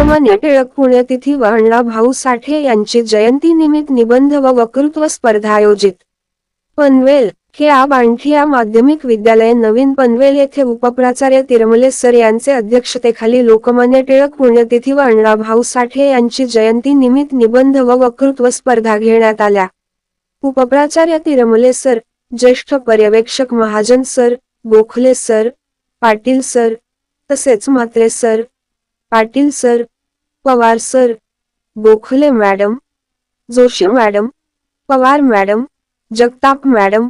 लोकमान्य टिळक पुण्यतिथी व अण्णा भाऊ साठे यांची जयंती निमित्त निबंध व वक्तृत्व स्पर्धा आयोजित. पनवेल हे बांठिया माध्यमिक विद्यालय नवीन पनवेल येथे उपप्राचार्य तिरमले सर यांचे अध्यक्षतेखाली लोकमान्य टिळक पुण्यतिथी व अण्णा भाऊ साठे यांची जयंती निमित्त निबंध व वक्तृत्व स्पर्धा घेण्यात आल्या. उपप्राचार्य तिरमले सर ज्येष्ठ पर्यवेक्षक Mahajan sir Gokhale sir Patil sir तसेच Mhatre sir Patil sir Pawar sir Gokhale madam Joshi madam Pawar madam Jagtap madam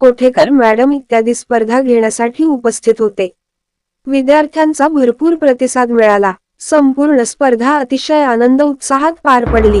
Kothekar madam इत्यादी स्पर्धा घेण्यासाठी उपस्थित होते. विद्यार्थ्यांचा भरपूर प्रतिसाद मिळाला. संपूर्ण स्पर्धा अतिशय आनंद उत्साहात पार पडली.